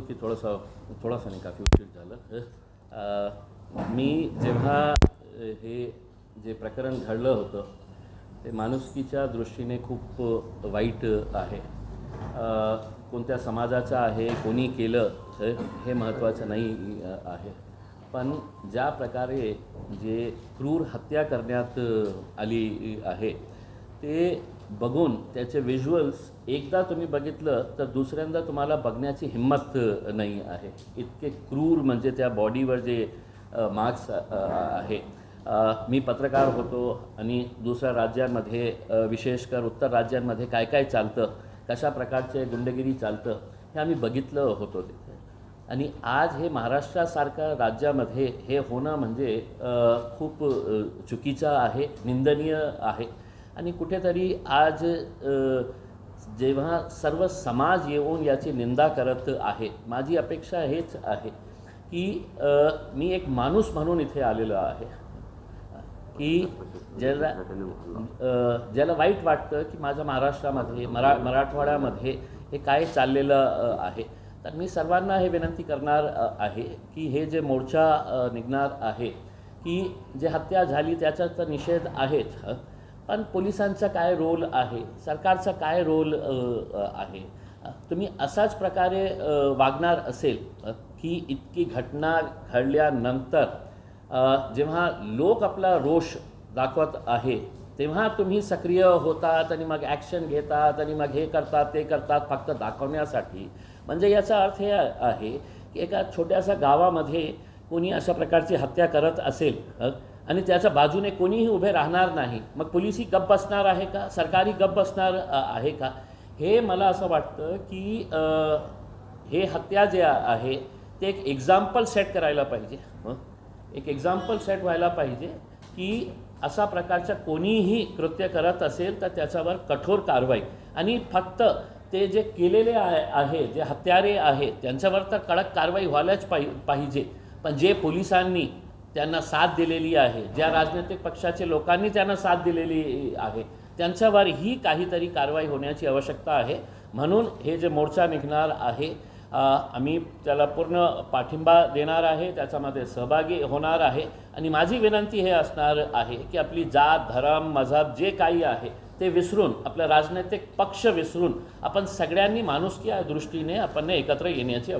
की थोडंसं थोडासा नाही काफी उशीर झालं. मी जेव्हा हे जे प्रकरण घडलं होतं ते माणुसकीच्या दृष्टीने खूप वाईट आहे. कोणत्या समाजाचं आहे कोणी केलं हे महत्त्वाचं नाही आहे. पण ज्या प्रकारे जे क्रूर हत्या करण्यात आली आहे ते बघून त्याचे व्हिज्युअल्स एकदा तुम्ही बघितलं तर दुसऱ्यांदा तुम्हाला बघण्याची हिंमत नाही आहे. इतके क्रूर म्हणजे त्या बॉडीवर जे मार्क्स आहे. मी पत्रकार होतो आणि दुसऱ्या राज्यांमध्ये विशेषकर उत्तर राज्यांमध्ये काय काय चालतं कशा प्रकारचे गुंडगिरी चालतं हे आम्ही बघितलं होतो तिथे. आणि आज हे महाराष्ट्रासारख्या राज्यामध्ये हे होणं म्हणजे खूप चुकीचं आहे निंदनीय आहे. आणि कुठेतरी आज जेव्हा सर्व समाज येऊन याची निंदा करत आहे माझी अपेक्षा हेच आहे की मी एक माणूस म्हणून इथे आलेलो आहे की ज्याला ज्याला वाईट वाटतं की माझ्या महाराष्ट्रामध्ये मरा मराठवाड्यामध्ये हे काय चाललेलं आहे. तर मी सर्वांना हे विनंती करणार आहे की हे जे मोर्चा निघणार आहे की जे हत्या झाली त्याचा तर निषेध आहेच पण पोलिसांचा काय रोल आहे? सरकारचा काय रोल आहे? तुम्ही असाच प्रकारे वागणार असेल की इतकी घटना घडल्यानंतर जेव्हा लोक आपला रोष दाखवत आहे तेव्हा तुम्ही सक्रिय होतात आणि मग ॲक्शन घेतात आणि मग हे करतात ते करतात फक्त दाखवण्यासाठी. म्हणजे याचा अर्थ हे आहे की एका छोट्याशा गावामध्ये कोणी अशा प्रकारची हत्या करत असेल आणि त्याच्या बाजूने कोणीही उभे राहणार नाही. मग पोलिसही गप बसणार आहे का? सरकारी गप्प बसणार आहे का? हे मला असं वाटतं की हे हत्या जे आहे ते एक एक्झाम्पल सेट करायला पाहिजे. एक एक्झाम्पल सेट व्हायला पाहिजे की अशा प्रकारच्या कोणीही कृत्य करत असेल तर त्याच्यावर कठोर कारवाई. आणि फक्त ते जे केलेले आहे आहे जे हत्यारे आहेत त्यांच्यावर तर कडक कारवाई व्हायलाच पाहि पाहिजे. पण जे पोलिसांनी त्यांना साथ दिलेली आहे. ज्या राजनैतिक पक्षाचे लोकांनी त्यांना साथ दिलेली आहे. त्यांच्यावर ही काहीतरी कारवाई होण्याची आवश्यकता आहे. म्हणून हे जे मोर्चा निघणार आहे आम्ही त्याला पूर्ण पाठिंबा देणार आहे त्याच्यामध्ये सहभागी होणार आहे. आणि माझी विनंती हे असणार आहे की आपली जात धर्म मजहब जे काही आहे ते विसरून आपलं राजनैतिक पक्ष विसरून आपण सगळ्यांनी माणुसकी या दृष्टीने आपण एकत्र येण्याची